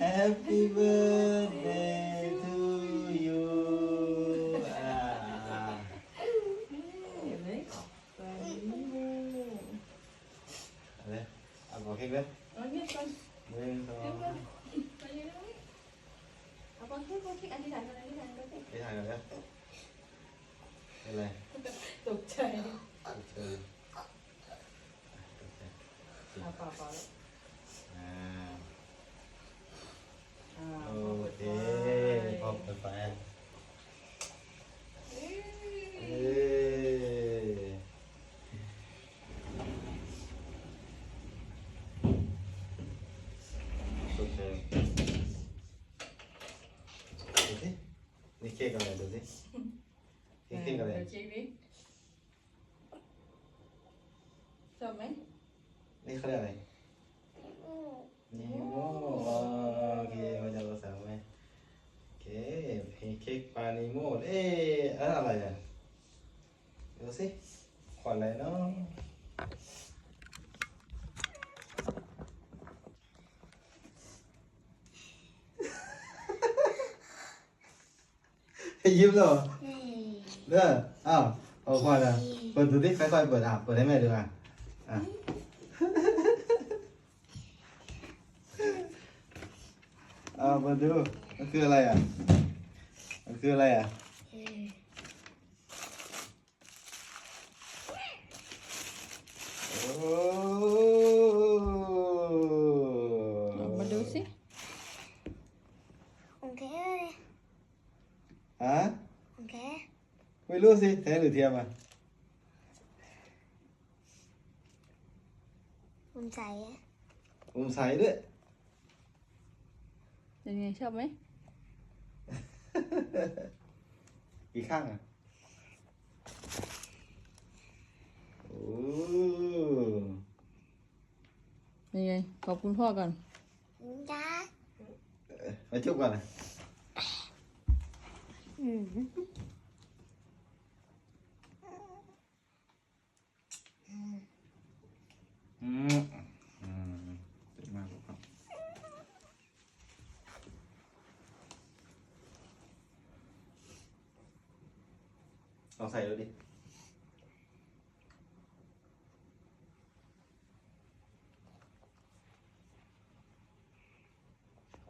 Happy birthday to you อ่าเห็นไหมไปนี่โมเอาเลยเอาขอเค้กเลยเอาเงียบก่อน หนึ่งสอง เงียบก่อนไปเลยนะเอาก่อนที่ก่อนที่อธิษฐานก่อนอธิษฐานก่อนสิ ไปถ่ายกันเลยเป็นไร ตกใจ เชิญ เอาเปล่าเปล่าแล้ว อ่า อ่า โอเคพอเปิดไฟเอ้ยสุดเลยดูสิ นี่เค้กอะไรดูสิเค้กเค้กอะไรเดี๋ยวเช็คดิชอบไหมนี่เขาเรียกอะไรนิโมโอเคมาจากภาษาไหมโอเคเค้กปลานิโมเอ๊ะอันนั้นอะไรอะดูสิขวัญอะไรเนาะ ยิ้มเหรอเด้ออ้าวเอาขวัญอะเปิดดูดิค่อยๆเปิดอะเปิดให้แม่ดูอะอะเอามาดูมันคืออะไรอะมันคืออะไรอะโอ้เอามาดูสิ โอเค ฮะโอเคไม่รู้สิแท้หรือเทียมอะผมใส่ผมใส่ด้วยเป็นไงชอบไหม กี่ข้างอะโอ้เป็นไงขอบคุณพ่อก่อนจ้ามาจุบก่อนนะ อืม อืมอืมเจ็บมากครับ ลองใส่ดูดิ